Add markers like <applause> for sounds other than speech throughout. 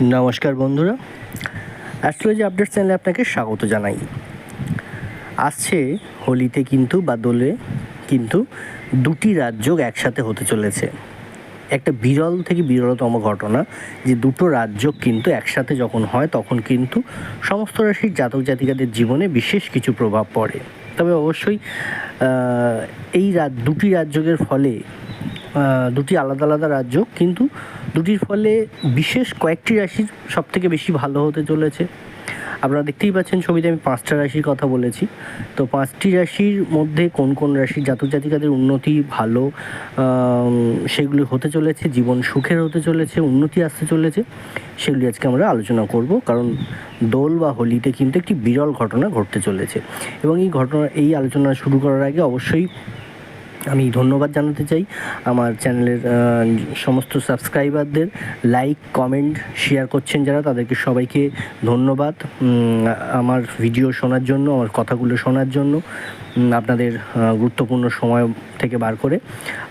নমস্কার বন্ধুরা। Astrology update চ্যানেলে আপনাকে স্বাগত জানাই। আসছে হোলিতে কিন্তু বা দোলে কিন্তু দুটি রাজযোগ একসাথে হতে চলেছে। একটা বিরল থেকে বিরলতম ঘটনা, যে দুটো রাজযোগ কিন্তু একসাথে যখন হয়, তখন কিন্তু সমস্ত রাশির জাতক জাতিকাদের জীবনে বিশেষ কিছু প্রভাব পড়ে। তবে অবশ্যই এই রাত দুটি রাজযোগের ফলে দুটি আলাদা আলাদা রাজ্য কিন্তু দুটির ফলে বিশেষ কয়েকটি রাশির সব থেকে বেশি ভালো হতে চলেছে। আপনারা দেখতেই পাচ্ছেন ছবিতে আমি পাঁচটা রাশির কথা বলেছি। তো পাঁচটি রাশির মধ্যে কোন কোন রাশির জাতক জাতিকাদের উন্নতি ভালো সেগুলি হতে চলেছে, জীবন সুখের হতে চলেছে, উন্নতি আসতে চলেছে, সেগুলি আজকে আমরা আলোচনা করব। কারণ দোল বা হোলিতে কিন্তু একটি বিরল ঘটনা ঘটতে চলেছে। এবং এই ঘটনা, এই আলোচনা শুরু করার আগে অবশ্যই আমি ধন্যবাদ জানাতে চাই আমার চ্যানেলের সমস্ত সাবস্ক্রাইবারদের। লাইক কমেন্ট শেয়ার করছেন যারা, তাদেরকে সবাইকে ধন্যবাদ। আমার ভিডিও শোনার জন্য, আমার কথাগুলো শোনার জন্য আপনাদের গুরুত্বপূর্ণ সময় থেকে বার করে।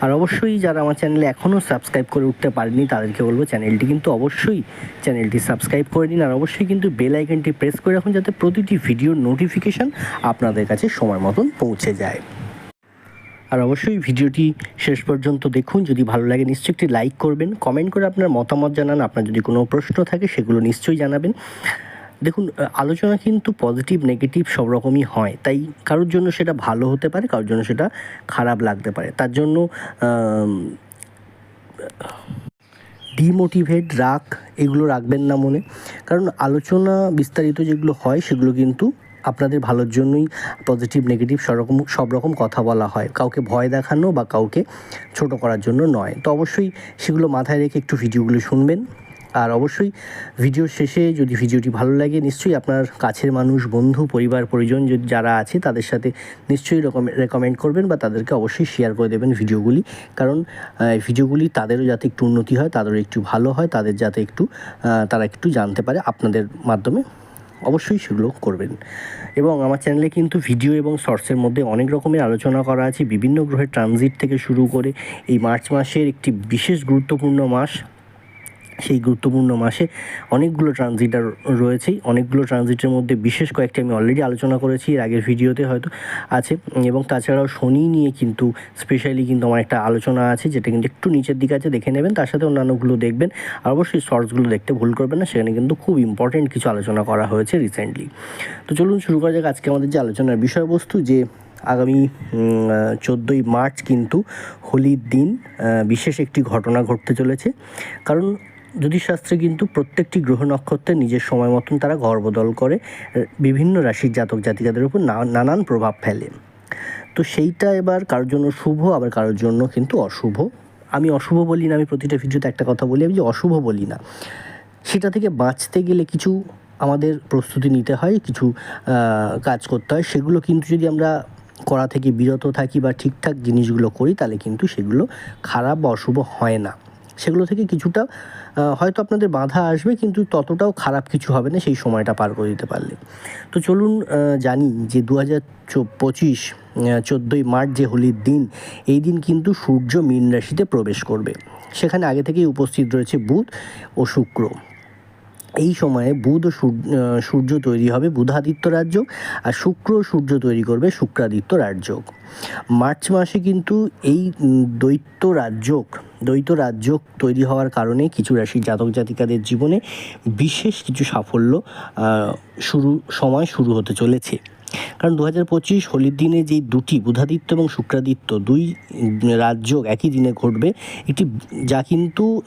আর অবশ্যই যারা আমার চ্যানেলে এখনও সাবস্ক্রাইব করে উঠতে পারেনি তাদেরকে বলব চ্যানেলটি কিন্তু অবশ্যই চ্যানেলটি সাবস্ক্রাইব করে নিন আর অবশ্যই কিন্তু বেল আইকনটি প্রেস করে রাখুন, যাতে প্রতিটি ভিডিওর নোটিফিকেশান আপনাদের কাছে সময় মতন পৌঁছে যায়। আর অবশ্যই ভিডিওটি শেষ পর্যন্ত দেখুন। যদি ভালো লাগে, নিশ্চয়ই একটি লাইক করবেন। কমেন্ট করে আপনার মতামত জানান। আপনার যদি কোনো প্রশ্ন থাকে, সেগুলো নিশ্চয়ই জানাবেন। দেখুন আলোচনা কিন্তু পজিটিভ নেগেটিভ সব রকমই হয়। তাই কারোর জন্য সেটা ভালো হতে পারে, কারোর জন্য সেটা খারাপ লাগতে পারে। তার জন্য ডিমোটিভেট রাগ, এগুলো রাখবেন না মনে। কারণ আলোচনা বিস্তারিত যেগুলো হয়, সেগুলো কিন্তু আপনাদের ভালোর জন্যই পজিটিভ নেগেটিভ সব রকম সব রকম কথা বলা হয়। কাউকে ভয় দেখানো বা কাউকে ছোট করার জন্য নয়। তো অবশ্যই সেগুলো মাথায় রেখে একটু ভিডিওগুলো শুনবেন। আর অবশ্যই ভিডিও শেষে যদি ভিডিওটি ভালো লাগে, নিশ্চয়ই আপনার কাছের মানুষ, বন্ধু, পরিবার, পরিজন যারা আছে, তাদের সাথে নিশ্চয়ই রেকমেন্ড করবেন বা তাদেরকে অবশ্যই শেয়ার করে দেবেন ভিডিওগুলি। কারণ ভিডিওগুলি তাদেরও যাতে একটু উন্নতি হয়, তাদেরও একটু ভালো হয়, তাদের যাতে একটু তারা একটু জানতে পারে আপনাদের মাধ্যমে। অবশ্যই সেগুলো করবেন। এবং আমার চ্যানেলে কিন্তু ভিডিও এবং শর্টসের মধ্যে অনেক রকমের আলোচনা করা আছে। বিভিন্ন গ্রহের ট্রানজিট থেকে শুরু করে এই মার্চ মাসের একটি বিশেষ গুরুত্বপূর্ণ মাস। সেই গুরুত্বপূর্ণ মাসে অনেকগুলো ট্রানজিটার রয়েছেই। অনেকগুলো ট্রানজিটের মধ্যে বিশেষ কয়েকটি আমি অলরেডি আলোচনা করেছি, এর আগের ভিডিওতে হয়তো আছে। এবং তাছাড়াও শনি নিয়ে কিন্তু স্পেশালি কিন্তু আমার একটা আলোচনা আছে, যেটা কিন্তু একটু নিচের দিকে আছে, দেখে নেবেন। তার সাথে অন্যান্যগুলো দেখবেন আর অবশ্যই শর্টসগুলো দেখতে ভুল করবেন না, সেখানে কিন্তু খুব ইম্পর্টেন্ট কিছু আলোচনা করা হয়েছে রিসেন্টলি তো চলুন শুরু করা যাক আজকে আমাদের যে আলোচনার বিষয়বস্তু, যে আগামী চোদ্দোই মার্চ কিন্তু হোলির দিন বিশেষ একটি ঘটনা ঘটতে চলেছে। কারণ জ্যোতিষশাস্ত্রে কিন্তু প্রত্যেকটি গ্রহ নক্ষত্রে নিজের সময় মতন তারা গর্ভদল করে বিভিন্ন রাশির জাতক জাতিকাদের উপর নানান প্রভাব ফেলে। তো সেইটা এবার কারোর জন্য শুভ, আবার কারোর জন্য কিন্তু অশুভ। আমি অশুভ বলি না, আমি প্রতিটা ভিডিওতে একটা কথা বলি, আমি যে অশুভ বলি না। সেটা থেকে বাঁচতে গেলে কিছু আমাদের প্রস্তুতি নিতে হয়, কিছু কাজ করতে হয়। সেগুলো কিন্তু যদি আমরা করা থেকে বিরত থাকি বা ঠিকঠাক জিনিসগুলো করি, তাহলে কিন্তু সেগুলো খারাপ বা অশুভ হয় না। সেগুলো থেকে কিছুটা হয়তো আপনাদের বাধা আসবে, কিন্তু ততটাও খারাপ কিছু হবে না, সেই সময়টা পার করে দিতে পারলে। তো চলুন জানি যে দু হাজার পঁচিশ চোদ্দোই মার্চ যে হোলির দিন, এই দিন কিন্তু সূর্য মীন রাশিতে প্রবেশ করবে। সেখানে আগে থেকেই উপস্থিত রয়েছে বুধ ও শুক্র। এই সময়ে বুধ ও সূর্য তৈরি হবে বুধাদিত্য রাজ্য আর শুক্র সূর্য তৈরি করবে শুক্রাদিত্য রাজযোগ মার্চ মাসে কিন্তু এই দ্বৈত রাজযোগ দ্বৈত রাজযোগ তৈরি হওয়ার কারণে কিছু রাশির জাতক জাতিকাদের জীবনে বিশেষ কিছু সাফল্য শুরু সময় শুরু হতে চলেছে। কারণ দু হাজার পঁচিশ হোলির দিনে যেই দুটি বুধাদিত্য এবং শুক্রাদিত্য দুই উম, রাজযোগ একই দিনে ঘটবে একটি যা কিন্তু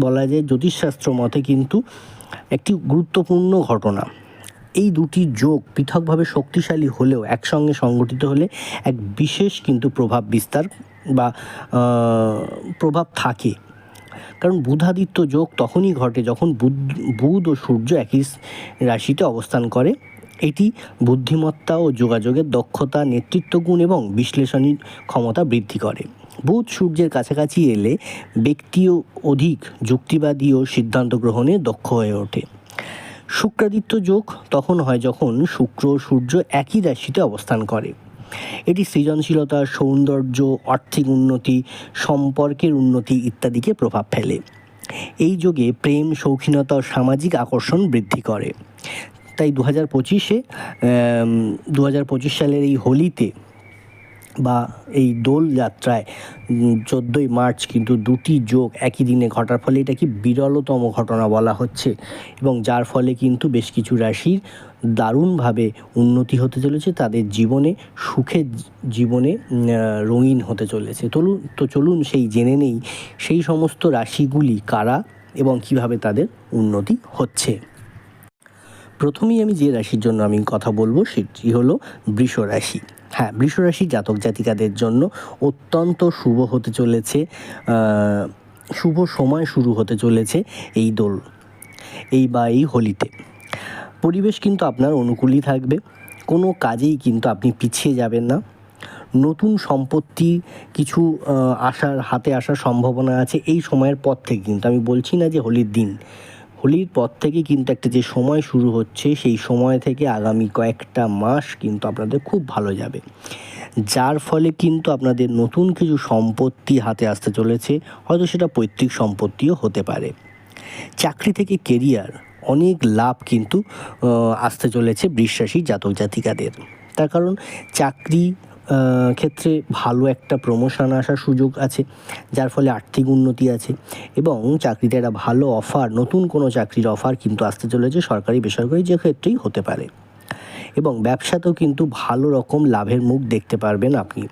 বলা যায় জ্যোতিষশাস্ত্র মতে কিন্তু একটি গুরুত্বপূর্ণ ঘটনা। এই দুটি যোগ পৃথকভাবে শক্তিশালী হলেও একসঙ্গে সংগঠিত হলে এক বিশেষ কিন্তু প্রভাব বিস্তার বা প্রভাব থাকে। কারণ বুধাদিত্য যোগ তখনই ঘটে যখন বুধ বুধ ও সূর্য একই রাশিতে অবস্থান করে। এটি বুদ্ধিমত্তা ও যোগাযোগের দক্ষতা নেতৃত্ব গুণ এবং বিশ্লেষণী ক্ষমতা বৃদ্ধি করে। বুধ সূর্যের কাছাকাছি এলে ব্যক্তিও অধিক যুক্তিবাদী ও সিদ্ধান্ত গ্রহণে দক্ষ হয়ে ওঠে। শুক্রাদিত্য যোগ তখন হয় যখন শুক্র ও সূর্য একই রাশিতে অবস্থান করে। এটি সৃজনশীলতা, সৌন্দর্য, আর্থিক উন্নতি, সম্পর্কের উন্নতি ইত্যাদিকে প্রভাব ফেলে। এই যোগে প্রেম শৌখিনতা ও সামাজিক আকর্ষণ বৃদ্ধি করে। তাই দু হাজার পঁচিশে দু হাজার পঁচিশ সালের এই হোলিতে বা এই দোল যাত্রায় চোদ্দোই মার্চ কিন্তু দুটি যোগ একই দিনে ঘটার ফলে এটা কি বিরলতম ঘটনা বলা হচ্ছে এবং যার ফলে কিন্তু বেশ কিছু রাশির দারুণভাবে উন্নতি হতে চলেছে, তাদের জীবনে সুখের জীবনে রঙিন হতে চলেছে। চলুন তো চলুন সেই জেনে নেই, সেই সমস্ত রাশিগুলি কারা এবং কীভাবে তাদের উন্নতি হচ্ছে? প্রথমেই আমি যে রাশির জন্য আমি কথা বলব সেটি হলো বৃষ রাশি হ্যাঁ বৃষরাশি জাতক জাতিকাদের জন্য অত্যন্ত শুভ হতে চলেছে শুভ সময় শুরু হতে চলেছে এই দোল, এই বা এই হোলিতে। পরিবেশ কিন্তু আপনার অনুকূলই থাকবে, কোনো কাজেই কিন্তু আপনি পিছিয়ে যাবেন না। নতুন সম্পত্তি, কিছু আসার, হাতে আসার সম্ভাবনা আছে, এই সময়ের পর থেকে কিন্তু আমি বলছি না যে হোলির দিন। হোলির পর থেকে কিন্তু একটা যে সময় শুরু হচ্ছে, সেই সময় থেকে আগামী কয়েকটা মাস কিন্তু আপনাদের খুব ভালো যাবে। যার ফলে কিন্তু আপনাদের নতুন কিছু সম্পত্তি হাতে আসতে চলেছে, হয়তো সেটা পৈতৃক সম্পত্তিও হতে পারে। চাকরি থেকে কেরিয়ার, অনেক লাভ কিন্তু আসতে চলেছে বিশ্বাসী জাতক জাতিকাদের। তার কারণ, চাকরি ক্ষেত্রে ভালো একটা প্রমোশন আসার সুযোগ আছে, যার ফলে আর্থিক উন্নতি আছে এবং চাকরিতে একটা ভালো অফার নতুন কোনো চাকরির অফার কিন্তু আসতে চলেছে সরকারি বেসরকারি যে ক্ষেত্রেই হতে পারে। এবং ব্যবসাতেও কিন্তু ভালো রকম লাভের মুখ দেখতে পারবেন আপনি।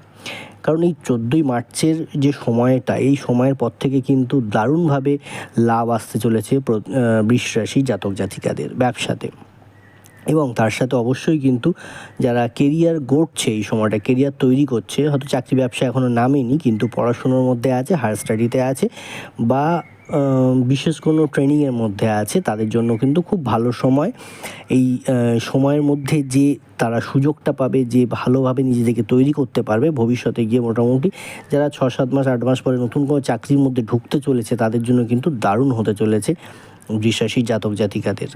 কারণ এই চোদ্দোই মার্চের যে সময়টা, এই সময়ের পর থেকে কিন্তু দারুণভাবে লাভ আসতে চলেছে বৃষরাশি জাতক জাতিকাদের ব্যবসাতে। এবং তার সাথে অবশ্যই কিন্তু যারা কেরিয়ার গড়ছে এই সময়টা কেরিয়ার তৈরি করছে, হয়তো চাকরি ব্যবসা এখনও নামেনি, কিন্তু পড়াশুনোর মধ্যে আছে হায়ার স্টাডিতে আছে, বা বিশেষ কোনো ট্রেনিংয়ের মধ্যে আছে, তাদের জন্য কিন্তু খুব ভালো সময়। এই সময়ের মধ্যে যে তারা সুযোগটা পাবে, যে ভালোভাবে নিজেদেরকে তৈরি করতে পারবে, ভবিষ্যতে গিয়ে মোটামুটি যারা ছ সাত মাস, আট মাস পরে নতুন কোনো চাকরির মধ্যে ঢুকতে চলেছে, তাদের জন্য কিন্তু দারুণ হতে চলেছে বিশ্বাসী জাতক জাতিকাদের।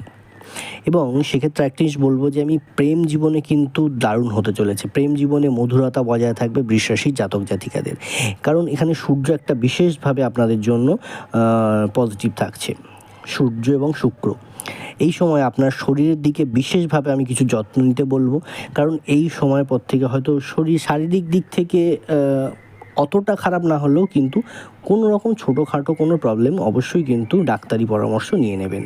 এবং সেক্ষেত্রে একটা জিনিস বলব যে আমি প্রেম জীবনে কিন্তু দারুণ হতে চলেছে। প্রেম জীবনে মধুরতা বজায় থাকবে বিশ্বাসী জাতক জাতিকাদের। কারণ এখানে সূর্য একটা বিশেষভাবে আপনাদের জন্য পজিটিভ থাকছে। সূর্য এবং শুক্র। এই সময় আপনার শরীরের দিকে বিশেষভাবে আমি কিছু যত্ন নিতে বলব। কারণ এই সময় পর থেকে হয়তো শরীর শারীরিক দিক থেকে অতটা খারাপ না হলেও কিন্তু কোনো রকম ছোটোখাটো কোনো প্রবলেম অবশ্যই কিন্তু ডাক্তারি পরামর্শ নিয়ে নেবেন।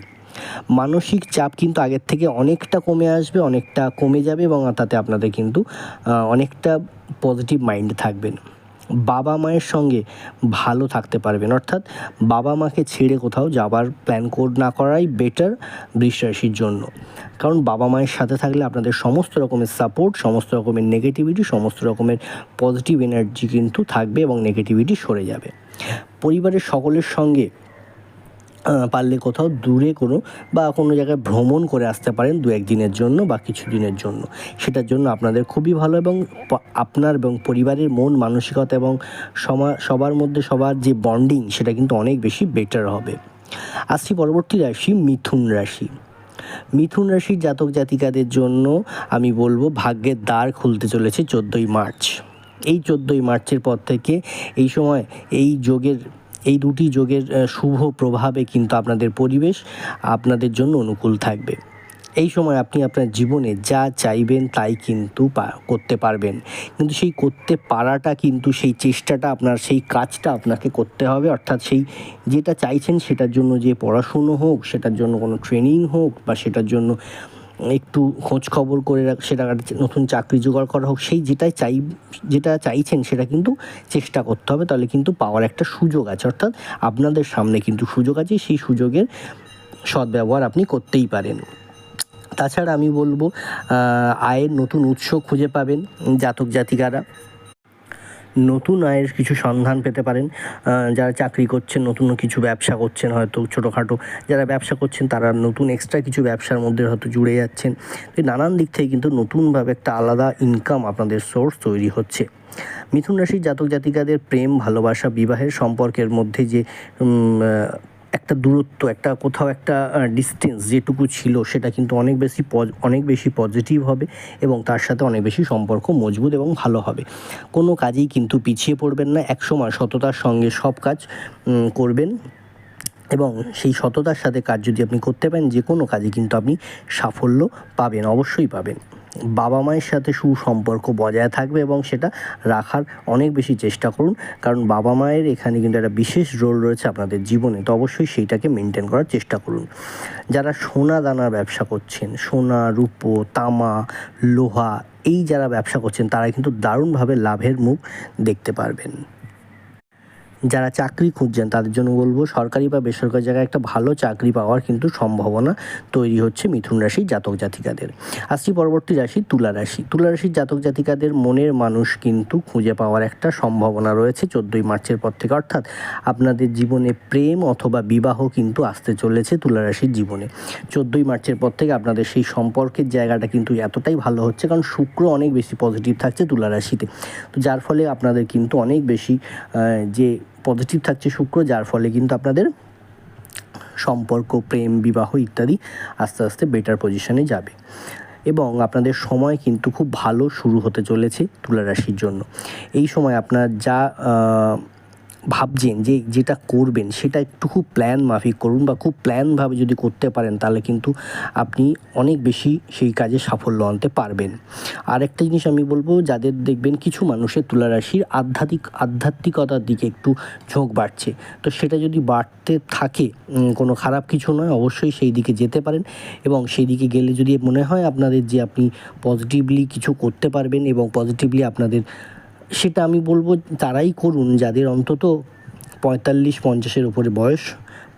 মানসিক চাপ কিন্তু আগের থেকে অনেকটা কমে আসবে, অনেকটা কমে যাবে এবং তাতে আপনাদের কিন্তু অনেকটা পজিটিভ মাইন্ড থাকবেন বাবা মায়ের সঙ্গে ভালো থাকতে পারবেন। অর্থাৎ বাবা মাকে ছেড়ে কোথাও যাবার প্ল্যান কোড না করাই বেটার বৃষরাশির জন্য। কারণ বাবা মায়ের সাথে থাকলে আপনাদের সমস্ত রকমের সাপোর্ট সমস্ত রকমের নেগেটিভিটি সমস্ত রকমের পজিটিভ এনার্জি কিন্তু থাকবে এবং নেগেটিভিটি সরে যাবে। পরিবারের সকলের সঙ্গে পারলে কোথাও দূরে কোনো বা কোনো জায়গায় ভ্রমণ করে আসতে পারেন দু একদিনের জন্য বা কিছু দিনের জন্য। সেটার জন্য আপনাদের খুবই ভালো এবং আপনার এবং পরিবারের মন, মানসিকতা এবং সবার মধ্যে সবার যে বন্ডিং সেটা কিন্তু অনেক বেশি বেটার হবে। আসছি পরবর্তী রাশি, মিথুন রাশি। মিথুন রাশির জাতক জাতিকাদের জন্য আমি বলব ভাগ্যের দ্বার খুলতে চলেছে চোদ্দোই মার্চ। এই চোদ্দোই মার্চের পর থেকে এই সময় এই যোগের এই দুটি যোগের শুভ প্রভাবে কিন্তু আপনাদের পরিবেশ আপনাদের জন্য অনুকূল থাকবে। এই সময় আপনি আপনার জীবনে যা চাইবেন তাই কিন্তু করতে পারবেন। কিন্তু সেই করতে পারাটা কিন্তু সেই চেষ্টাটা আপনার, সেই কাজটা আপনাকে করতে হবে। অর্থাৎ সেই যেটা চাইছেন সেটার জন্য যে পড়াশুনো হোক, সেটার জন্য কোনো ট্রেনিং হোক বা সেটার জন্য একটু খোঁজ খবর করে সেটা নতুন চাকরি জোগাড় করা হোক, সেই যেটাই চাই, যেটা চাইছেন সেটা কিন্তু চেষ্টা করতে হবে, তাহলে কিন্তু পাওয়ার একটা সুযোগ আছে। অর্থাৎ আপনাদের সামনে কিন্তু সুযোগ আছে, সেই সুযোগের সদ্ব্যবহার আপনি করতেই পারেন। তাছাড়া আমি বলব আয়ের নতুন উৎস খুঁজে পাবেন জাতক জাতিকারা নতুন আয়ের কিছু সন্ধান পেতে পারেন। যারা চাকরি করছেন, নতুন কিছু ব্যবসা করছেন, হয়তো ছোটোখাটো যারা ব্যবসা করছেন, তারা নতুন এক্সট্রা কিছু ব্যবসার মধ্যে হয়তো জুড়ে যাচ্ছেন। নানান দিক থেকে কিন্তু নতুনভাবে একটা আলাদা ইনকাম আপনাদের সোর্স তৈরি হচ্ছে। মিথুন রাশির জাতক জাতিকাদের প্রেম, ভালোবাসা, বিবাহের সম্পর্কের মধ্যে যে একটা দূরত্ব, একটা কোথাও একটা ডিস্টেন্স যেটুকু ছিল, সেটা কিন্তু অনেক বেশি অনেক বেশি পজিটিভ হবে এবং তার সাথে অনেক বেশি সম্পর্ক মজবুত এবং ভালো হবে। কোনো কাজেই কিন্তু পিছিয়ে পড়বেন না, একসময় সততার সঙ্গে সব কাজ করবেন এবং সেই সততার সাথে কাজ যদি আপনি করতে পারেন যে কোনো কাজে কিন্তু আপনি সাফল্য পাবেন, অবশ্যই পাবেন। বাবা মায়ের সাথে সুসম্পর্ক বজায় থাকবে এবং সেটা রাখার অনেক বেশি চেষ্টা করুন। কারণ বাবা মায়ের এখানে কিন্তু একটা বিশেষ রোল রয়েছে আপনাদের জীবনে। তো অবশ্যই সেইটাকে মেনটেন করার চেষ্টা করুন। যারা সোনা দানার ব্যবসা করছেন, সোনা, রূপো, তামা, লোহা, এই যারা ব্যবসা করছেন, তারা কিন্তু দারুণভাবে লাভের মুখ দেখতে পারবেন। যারা চাকরি খুঁজছেন, তাদের জন্য বলব সরকারি বা বেসরকারি জায়গায় একটা ভালো চাকরি পাওয়ার কিন্তু সম্ভাবনা তৈরি হচ্ছে মিথুন রাশির জাতক জাতিকাদের। আসছি পরবর্তী রাশি তুলা রাশি। তুলা রাশির জাতক জাতিকাদের মনের মানুষ কিন্তু খুঁজে পাওয়ার একটা সম্ভাবনা রয়েছে চোদ্দোই মার্চের পর থেকে। অর্থাৎ আপনাদের জীবনে প্রেম অথবা বিবাহ কিন্তু আসতে চলেছে তুলা রাশির জীবনে। চোদ্দোই মার্চের পর থেকে আপনাদের সেই সম্পর্কের জায়গাটা কিন্তু এতটাই ভালো হচ্ছে কারণ শুক্র অনেক বেশি পজিটিভ থাকছে তুলা রাশিতে। তো যার ফলে আপনাদের কিন্তু অনেক বেশি যে পজিটিভ থাকছে শুক্র, যার ফলে কিন্তু আপনাদের সম্পর্ক, প্রেম, বিবাহ ইত্যাদি আস্তে আস্তে বেটার পজিশনে যাবে। এবং আপনাদের সময় কিন্তু খুব ভালো শুরু হতে চলেছে তুলা রাশির জন্য। এই সময় আপনার যা ভাবছেন যে যেটা করবেন, সেটা একটু খুব প্ল্যান মাফিক করুন বা খুব প্ল্যানভাবে যদি করতে পারেন, তাহলে কিন্তু আপনি অনেক বেশি সেই কাজে সাফল্য আনতে পারবেন। আর একটা জিনিস আমি বলব, যাদের দেখবেন কিছু মানুষের তুলা রাশির আধ্যাত্মিক, আধ্যাত্মিকতার দিকে একটু ঝোঁক বাড়ছে। তো সেটা যদি বাড়তে থাকে কোনো খারাপ কিছু নয়, অবশ্যই সেই দিকে যেতে পারেন এবং সেই দিকে গেলে যদি মনে হয় আপনাদের যে আপনি পজিটিভলি কিছু করতে পারবেন এবং পজিটিভলি আপনাদের সেটা আমি বলব, তারাই করুন। যাদের অন্তত পঁয়তাল্লিশ, পঞ্চাশের ওপরে বয়স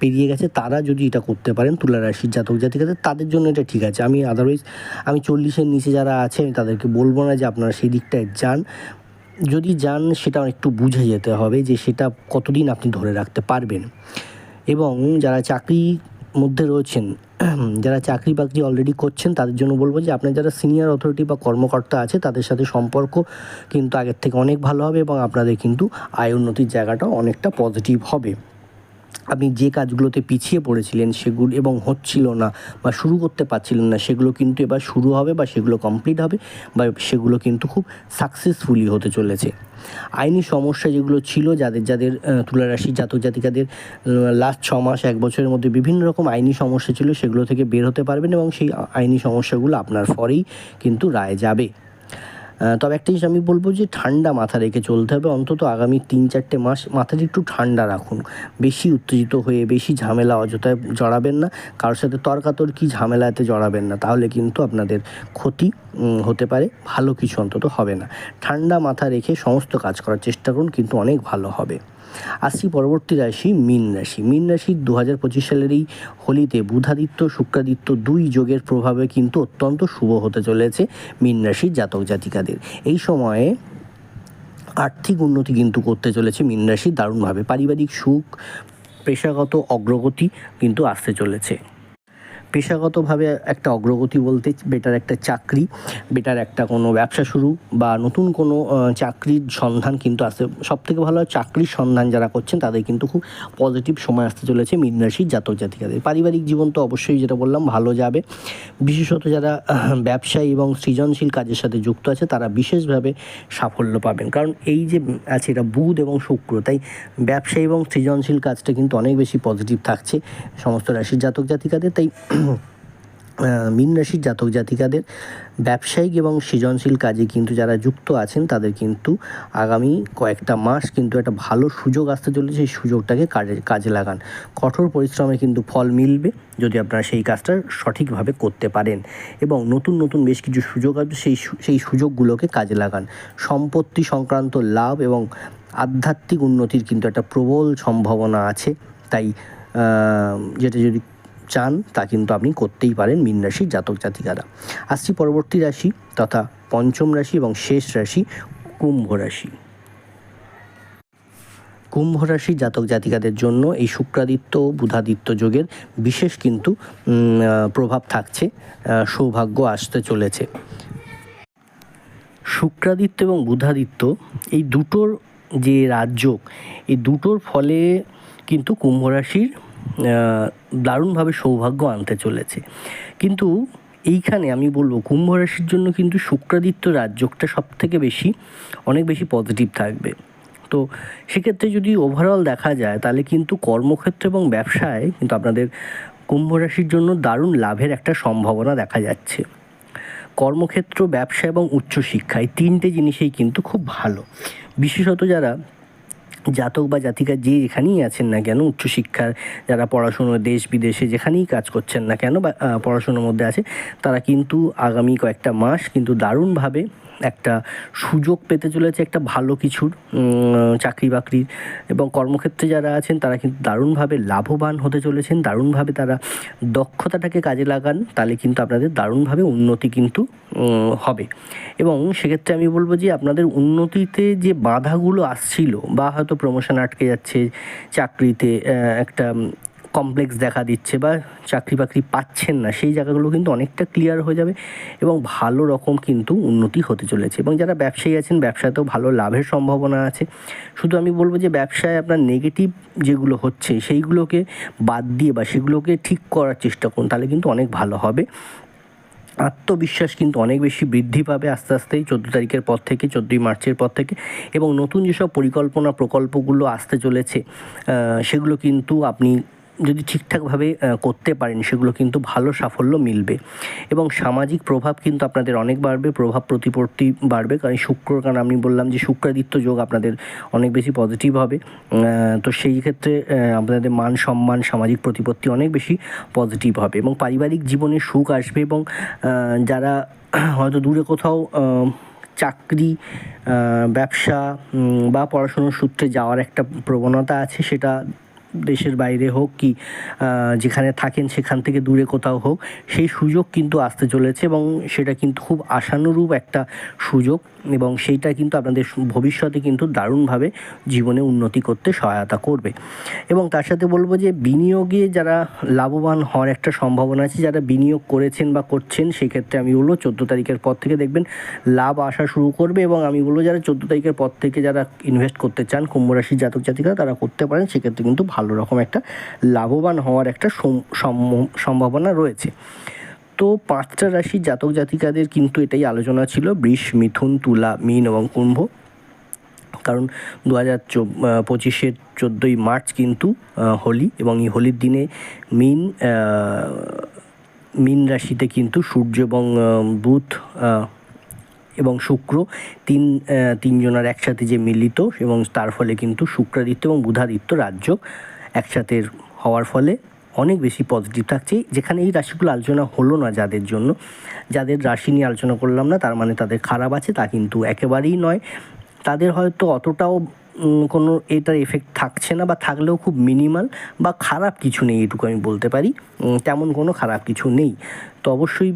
পেরিয়ে গেছে, তারা যদি এটা করতে পারেন, তুলা রাশির জাতক জাতিকাদের, তাদের জন্য এটা ঠিক আছে। আমি আদারওয়াইজ আমি চল্লিশের নিচে যারা আছে, আমি তাদেরকে বলব না যে আপনারা সেই দিকটায় যান। যদি যান, সেটা একটু বুঝে যেতে হবে যে সেটা কতদিন আপনি ধরে রাখতে পারবেন। এবং যারা চাকরি মধ্যে রয়েছেন <clears throat> যারা চাকরি বাকরি অলরেডি করছেন, তাদের জন্য বলব যে আপনার যারা সিনিয়র অথরিটি বা কর্মকর্তা আছে, তাদের সাথে সম্পর্ক কিন্তু আগের থেকে অনেক ভালো হবে এবং আপনাদের কিন্তু আয় উন্নতির জায়গাটাও অনেকটা পজিটিভ হবে। আপনি যে কাজগুলোতে পিছিয়ে পড়েছিলেন সেগুলো এবং হচ্ছিল না বা শুরু করতে পারছিলেন না, সেগুলো কিন্তু এবার শুরু হবে বা সেগুলো কমপ্লিট হবে বা সেগুলো কিন্তু খুব সাকসেসফুলি হতে চলেছে। আইনি সমস্যা যেগুলো ছিল যাদের যাদের তুলারাশি জাতক জাতিকাদের লাস্ট ছ মাস, এক বছরের মধ্যে বিভিন্ন রকম আইনি সমস্যা ছিল সেগুলো থেকে বের হতে পারবেন এবং সেই আইনি সমস্যাগুলো আপনার ফরেই কিন্তু রায় যাবে। তবে একটা জিনিস আমি বলব যে ঠান্ডা মাথা রেখে চলতে হবে। অন্তত আগামী তিন চারটে মাস মাথাটা একটু ঠান্ডা রাখুন। বেশি উত্তেজিত হয়ে, বেশি ঝামেলা, অযথায় জড়াবেন না। কারোর সাথে তর্কাতর্কি, ঝামেলাতে জড়াবেন না। তাহলে কিন্তু আপনাদের ক্ষতি হতে পারে। ভালো কিছু অন্তত হবে না। ঠান্ডা মাথা রেখে সমস্ত কাজ করার চেষ্টা করুন, কিন্তু অনেক ভালো হবে। আসছি পরবর্তী রাশি মীন রাশি। মীন রাশির দু হাজার পঁচিশ সালের এই হোলিতে বুধাদিত্য, শুক্রাদিত্য দুই যোগের প্রভাবে কিন্তু অত্যন্ত শুভ হতে চলেছে মীন রাশির জাতক জাতিকাদের। এই সময়ে আর্থিক উন্নতি কিন্তু করতে চলেছে মীন রাশি দারুণভাবে। পারিবারিক সুখ, পেশাগত অগ্রগতি কিন্তু আসতে চলেছে। পেশাগতভাবে একটা অগ্রগতি বলতে বেটার একটা চাকরি, বেটার একটা কোনো ব্যবসা শুরু বা নতুন কোনো চাকরির সন্ধান কিন্তু আসতে সব থেকে ভালো চাকরির সন্ধান যারা করছেন তাদের কিন্তু খুব পজিটিভ সময় আসতে চলেছে মীন রাশির জাতক জাতিকাদের। পারিবারিক জীবন তো অবশ্যই যেটা বললাম, ভালো যাবে। বিশেষত যারা ব্যবসায়ী এবং সৃজনশীল কাজের সাথে যুক্ত আছে তারা বিশেষভাবে সাফল্য পাবেন। কারণ এই যে আছে এটা বুধ এবং শুক্র, তাই ব্যবসায়ী এবং সৃজনশীল কাজটা কিন্তু অনেক বেশি পজিটিভ থাকছে সমস্ত রাশির জাতক জাতিকাদের। তাই মীন রাশির জাতক জাতিকাদের ব্যবসায়িক এবং সৃজনশীল কাজে কিন্তু যারা যুক্ত আছেন, তাদের কিন্তু আগামী কয়েকটা মাস কিন্তু একটা ভালো সুযোগ আসতে চলেছে। সেই সুযোগটাকে কাজে কাজে লাগান। কঠোর পরিশ্রমে কিন্তু ফল মিলবে যদি আপনারা সেই কাজটা সঠিকভাবে করতে পারেন এবং নতুন নতুন বেশ কিছু সুযোগ আসবে, সেই সেই সুযোগগুলোকে কাজে লাগান। সম্পত্তি সংক্রান্ত লাভ এবং আধ্যাত্মিক উন্নতির কিন্তু একটা প্রবল সম্ভাবনা আছে। তাই যেটা যদি চান, তা কিন্তু আপনি করতেই পারেন মীন রাশির জাতক জাতিকারা। আসছি পরবর্তী রাশি তথা পঞ্চম রাশি এবং শেষ রাশি কুম্ভ রাশি। কুম্ভ রাশি জাতক জাতিকাদের জন্য এই শুক্রাদিত্য, বুধাদিত্য যোগের বিশেষ কিন্তু প্রভাব থাকছে সৌভাগ্য আসতে চলেছে। শুক্রাদিত্য এবং বুধাদিত্য এই দুটোর যে রাজযোগ, এই দুটোর ফলে কিন্তু কুম্ভ রাশির দারুণভাবে সৌভাগ্য আনতে চলেছে। কিন্তু এইখানে আমি বলব, কুম্ভ রাশির জন্য কিন্তু শুক্রাদিত্য রাজযোগটা সব থেকে বেশি, অনেক বেশি পজিটিভ থাকবে। তো সেক্ষেত্রে যদি ওভারঅল দেখা যায়, তাহলে কিন্তু কর্মক্ষেত্র এবং ব্যবসায় কিন্তু আপনাদের কুম্ভ রাশির জন্য দারুণ লাভের একটা সম্ভাবনা দেখা যাচ্ছে। কর্মক্ষেত্র, ব্যবসা এবং উচ্চশিক্ষা এই তিনটে জিনিসেই কিন্তু খুব ভালো। বিশেষত যারা জাতক বা জাতিকা যে যেখানেই আছেন না কেন, উচ্চশিক্ষার যারা পড়াশুনো দেশ বিদেশে যেখানেই কাজ করছেন না কেন বা পড়াশুনোর মধ্যে আছে, তারা কিন্তু আগামী কয়েকটা মাস কিন্তু দারুণভাবে একটা সুযোগ পেতে চলেছে একটা ভালো কিছুর চাকরি বাকরির এবং কর্মক্ষেত্রে যারা আছেন তারা কিন্তু দারুণভাবে লাভবান হতে চলেছেন, দারুণভাবে তারা দক্ষতাটাকে কাজে লাগান, তাহলে কিন্তু আপনাদের দারুণভাবে উন্নতি কিন্তু হবে। এবং সেক্ষেত্রে আমি বলব যে আপনাদের উন্নতিতে যে বাধাগুলো আসছিল বা হয়তো প্রমোশন আটকে যাচ্ছে, চাকরিতে একটা কমপ্লেক্স দেখা দিচ্ছে বা চাকরি বাকরি পাচ্ছেন না, সেই জায়গাগুলো কিন্তু অনেকটা ক্লিয়ার হয়ে যাবে এবং ভালো রকম কিন্তু উন্নতি হতে চলেছে এবং যারা ব্যবসায়ী আছেন, ব্যবসাতেও ভালো লাভের সম্ভাবনা আছে। শুধু আমি বলব যে ব্যবসায় আপনার নেগেটিভ যেগুলো হচ্ছে, সেইগুলোকে বাদ দিয়ে বা সেগুলোকে ঠিক করার চেষ্টা করুন, তাহলে কিন্তু অনেক ভালো হবে। আত্মবিশ্বাস কিন্তু অনেক বেশি বৃদ্ধি পাবে আস্তে আস্তেই চোদ্দ তারিখের পর থেকে, চোদ্দোই মার্চের পর থেকে এবং নতুন যেসব পরিকল্পনা প্রকল্পগুলো আসতে চলেছে সেগুলো কিন্তু আপনি যদি ঠিকঠাকভাবে করতে পারেন, সেগুলো কিন্তু ভালো সাফল্য মিলবে। এবং সামাজিক প্রভাব কিন্তু আপনাদের অনেক বাড়বে, প্রভাব প্রতিপত্তি বাড়বে। কারণ শুক্র, কারণ আমি বললাম যে শুক্রাদিত্য যোগ আপনাদের অনেক বেশি পজিটিভ হবে। তো সেই ক্ষেত্রে আপনাদের মান সম্মান, সামাজিক প্রতিপত্তি অনেক বেশি পজিটিভ হবে। এবং পারিবারিক জীবনে সুখ আসবে এবং যারা হয়তো দূরে কোথাও চাকরি ব্যবসা বা পড়াশুনোর সূত্রে যাওয়ার একটা প্রবণতা আছে, সেটা দেশের বাইরে হোক কি যেখানে থাকেন সেখান থেকে দূরে কোথাও হোক, সেই সুযোগ কিন্তু আসতে চলেছে এবং সেটা কিন্তু খুব আশানুরূপ একটা সুযোগ। এবং সেইটা কিন্তু আপনাদের ভবিষ্যতে কিন্তু দারুণভাবে জীবনে উন্নতি করতে সহায়তা করবে। এবং তার সাথে বলব যে বিনিয়োগে যারা লাভবান হওয়ার একটা সম্ভাবনা আছে, যারা বিনিয়োগ করেছেন বা করছেন, সেক্ষেত্রে আমি বলব চোদ্দ তারিখের পর থেকে দেখবেন লাভ আসা শুরু করবে এবং আমি বলব যারা চোদ্দ তারিখের পর থেকে যারা ইনভেস্ট করতে চান কুম্ভ রাশির জাতক জাতিকা, তারা করতে পারেন। সেক্ষেত্রে কিন্তু ভালো রকম একটা লাভবান হওয়ার একটা সম্ভাবনা রয়েছে। তো পাঁচটা রাশির জাতক জাতিকাদের কিন্তু এটাই আলোচনা ছিল। বৃষ, মিথুন, তুলা, মীন এবং কুম্ভ। কারণ দু হাজার পঁচিশের চোদ্দোই মার্চ কিন্তু হোলি এবং এই হোলির দিনে মিন মীন রাশিতে কিন্তু সূর্য এবং বুধ এবং শুক্র তিন তিনজনের একসাথে যে মিলিত এবং তার ফলে কিন্তু শুক্রাদিত্য এবং বুধাদিত্য রাজ্য একসাথে হওয়ার ফলে অনেক বেশি পজিটিভ থাকছে। যেখানে এই রাশিগুলো আলোচনা হলো না যাদের জন্য। যাদের রাশি নিয়ে আলোচনা করলাম না, তার মানে তাদের খারাপ আছে, তা কিন্তু একেবারেই নয়। তাদের হয়তো অতটাও কোনো এটার এফেক্ট থাকছে না বা থাকলেও খুব মিনিমাল বা খারাপ কিছু নেই এটুকু আমি বলতে পারি। তেমন কোনো খারাপ কিছু নেই। তো অবশ্যই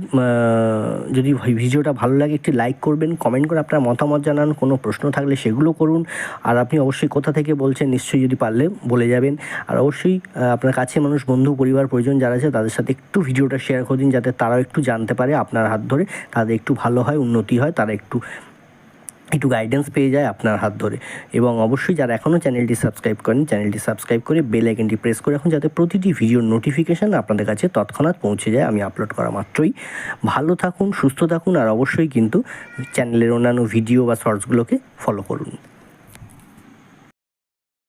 যদি ভিডিওটা ভালো লাগে একটি লাইক করবেন কমেন্ট করে আপনার মতামত জানান, কোনো প্রশ্ন থাকলে সেগুলো করুন। আর আপনি অবশ্যই কোথা থেকে বলছেন নিশ্চয়ই যদি পারলে বলে যাবেন। আর অবশ্যই আপনার কাছে মানুষ, বন্ধু, পরিবার প্রয়োজন যারা আছে, তাদের সাথে একটু ভিডিওটা শেয়ার করে দিন, যাতে তারাও একটু জানতে পারে আপনার হাত ধরে। তাদের একটু ভালো হয়, উন্নতি হয়, তারা একটু একটু গাইডেন্স পেয়ে যায় আপনার হাত ধরে। এবং অবশ্যই যারা এখনও চ্যানেলটি সাবস্ক্রাইব করেন চ্যানেলটি সাবস্ক্রাইব করে বেল আইকনটি প্রেস করে রাখুন যাতে প্রতিটি ভিডিওর নোটিফিকেশান আপনাদের কাছে তৎক্ষণাৎ পৌঁছে যায়। আমি আপলোড করা মাত্রই। ভালো থাকুন, সুস্থ থাকুন, আর অবশ্যই কিন্তু চ্যানেলের অন্যান্য ভিডিও বা শর্টসগুলোকে ফলো করুন।